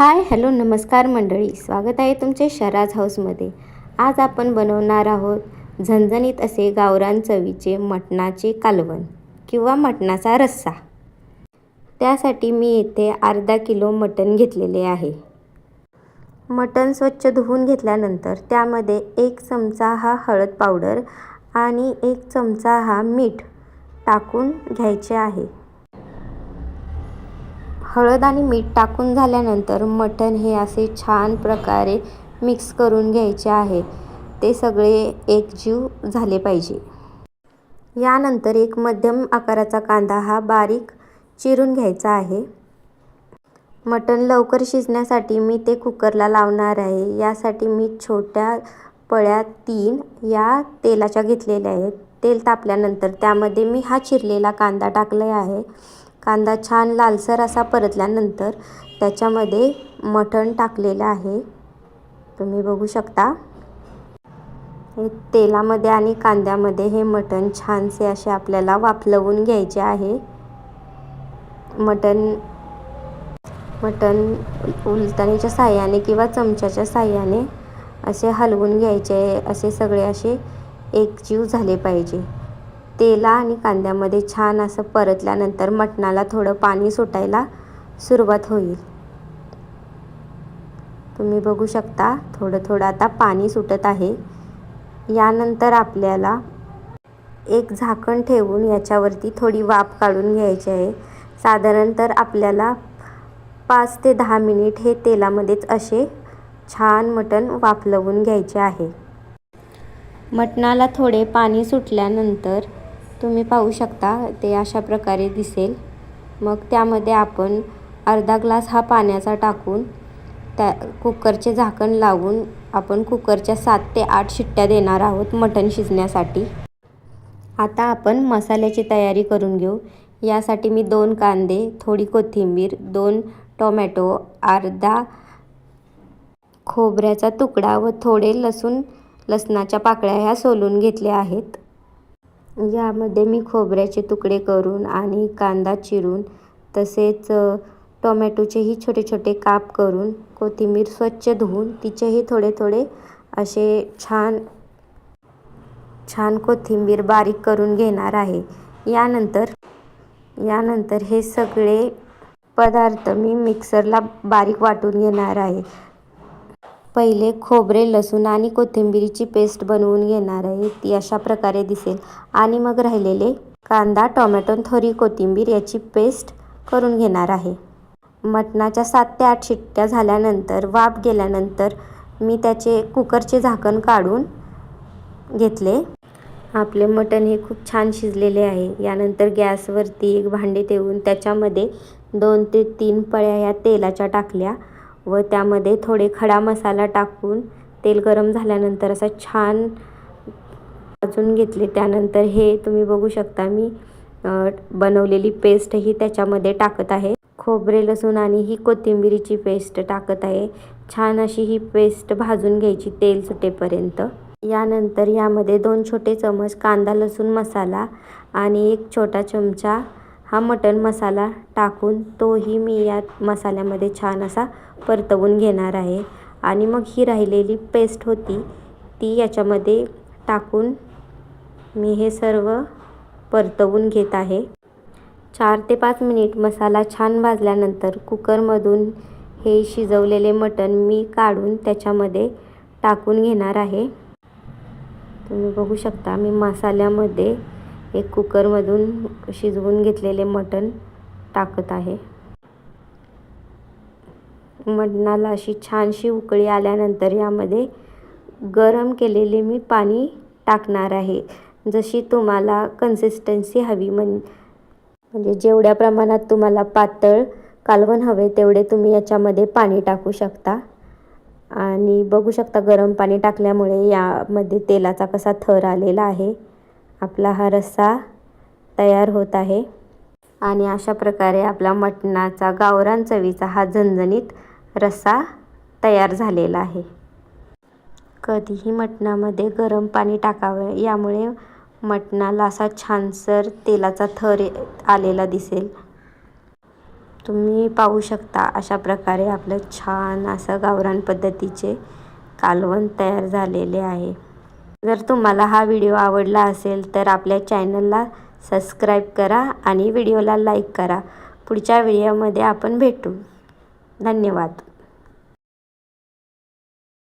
Hi hello नमस्कार मंडळी. स्वागत आहे तुमचे शराज हाऊसमध्ये. आज आपण बनवणार आहोत झणझणीत असे गावरान चवीचे मटणाचे कालवण किंवा मटणाचा रस्सा. त्यासाठी मी येथे अर्धा किलो मटण घेतलेले आहे. मटण स्वच्छ धुवून घेतल्यानंतर त्यामध्ये एक चमचा हा हळद पावडर आणि एक चमचा हा मीठ टाकून घ्यायचे आहे. हळद आणि मीठ टाकून झाल्यानंतर मटण हे असे छान प्रकारे मिक्स करून घ्यायचे आहे. ते सगळे एकजीव झाले पाहिजे. यानंतर एक मध्यम आकाराचा कांदा हा बारीक चिरून घ्यायचा आहे. मटण लवकर शिजण्यासाठी मी ते कुकरला लावणार आहे. यासाठी मी छोट्या पळ्या तीन या तेलाच्या घेतलेल्या आहेत. तेल तापल्यानंतर त्यामध्ये मी हा चिरलेला कांदा टाकला आहे. कांदा छान लालसर असा परतल्यानंतर त्याच्यामध्ये मटण टाकलेलं आहे. तुम्ही बघू शकता. हे तेलामध्ये आणि कांद्यामध्ये हे मटण छानसे असे आपल्याला वाफलवून घ्यायचे आहे. मटण मटण उलटणीच्या साह्याने किंवा चमच्याच्या साह्याने असे हलवून घ्यायचे असे सगळे असे एकजीव झाले पाहिजे. तेला आणि कांद्यामध्ये छान असं परतल्यानंतर मटणाला थोडं पाणी सुटायला सुरुवात होईल. तुम्ही बघू शकता थोडं थोडं आता पाणी सुटत आहे. यानंतर आपल्याला एक झाकण ठेवून याच्यावरती थोडी वाफ काढून घ्यायची आहे. साधारण तर आपल्याला पाच ते दहा मिनिट हे तेलामध्येच असे छान मटण वाफलवून घ्यायचे आहे. मटणाला थोडे पाणी सुटल्यानंतर तुम्ही पाहू शकता ते अशा प्रकारे दिसेल. मग त्यामध्ये आपण अर्धा ग्लास हा पाण्याचा टाकून त्या कुकरचे झाकण लावून आपण कुकरच्या सात ते आठ शिट्ट्या देणार आहोत मटण शिजण्यासाठी. आता आपण मसाल्याची तयारी करून घेऊ. यासाठी मी दोन कांदे थोडी कोथिंबीर दोन टोमॅटो अर्धा खोबऱ्याचा तुकडा व थोडे लसूण लसणाच्या पाकळ्या ह्या सोलून घेतल्या आहेत. यामध्ये मी खोबऱ्याचे तुकडे करून आणि कांदा चिरून तसेच टोमॅटोचेही छोटे छोटे काप करून कोथिंबीर स्वच्छ धुवून तिचेही थोडे थोडे असे छान छान कोथिंबीर बारीक करून घेणार आहे. यानंतर यानंतर हे सगळे पदार्थ मी मिक्सरला बारीक वाटून घेणार आहे. पहिले खोबरे लसूण आणि कोथिंबिरीची पेस्ट बनवून घेणार आहे. ती अशा प्रकारे दिसेल. आणि मग राहिलेले कांदा टोमॅटो थोरी कोथिंबीर याची पेस्ट करून घेणार आहे. मटणाच्या सात ते आठ शिट्ट्या झाल्यानंतर वाफ गेल्यानंतर मी त्याचे कुकरचे झाकण काढून घेतले. आपले मटण हे खूप छान शिजलेले आहे. यानंतर गॅसवरती एक भांडे ठेवून त्याच्यामध्ये दोन ते तीन पळ्या ह्या तेलाच्या टाकल्या. व त्यामध्ये थोडे खडा मसाला टाकून तेल गरम झाल्यानंतर असं छान भाजून घेतले. त्यानंतर हे तुम्ही बघू शकता मी बनवलेली पेस्टही त्याच्यामध्ये टाकत आहे. खोबरे लसूण आणि ही कोथिंबिरीची पेस्ट टाकत आहे. छान अशी ही पेस्ट भाजून घ्यायची तेल सुटेपर्यंत. यानंतर यामध्ये दोन छोटे चमच कांदा लसूण मसाला आणि एक छोटा चमचा हा मटण मसाला टाकून तोही मी या मसाल्यामध्ये छान असा परतवून घेणार आहे. आणि मग ही राहिलेली पेस्ट होती ती याच्यामध्ये टाकून मी हे सर्व परतवून घेत आहे. चार ते पाच मिनिट मसाला छान भाजल्यानंतर कुकरमधून हे शिजवलेले मटण मी काढून त्याच्यामध्ये टाकून घेणार आहे. तुम्ही बघू शकता मी मसाल्यामध्ये एक कुकरमधून शिजवून घेतलेले मटण टाकत आहे. मटणाला अशी छानशी उकळी आल्यानंतर यामध्ये गरम केलेले मी पाणी टाकणार आहे. जशी तुम्हाला कन्सिस्टन्सी हवी म्हण म्हणजे जेवढ्या प्रमाणात तुम्हाला पातळ कालवण हवे तेवढे तुम्ही याच्यामध्ये पाणी टाकू शकता. आणि बघू शकता गरम पाणी टाकल्यामुळे यामध्ये तेलाचा कसा थर आलेला आहे. आपला हा रस्सा तयार होत आहे. आणि अशा प्रकारे आपला मटणाचा गावरान चवीचा हा झणझणीत रस्सा तयार झालेला आहे. कधीही मटणामध्ये गरम पाणी टाकावं यामुळे मटणाला असा छानसर तेलाचा थर आलेला दिसेल. तुम्ही पाहू शकता अशा प्रकारे आपलं छान असं गावरान पद्धतीचे कालवण तयार झालेले आहे. जर तुम्हाला हा व्हिडिओ आवडला असेल तर आपल्या चॅनलला सबस्क्राईब करा आणि व्हिडिओला लाईक करा. पुढच्या व्हिडिओमध्ये आपण भेटू. धन्यवाद.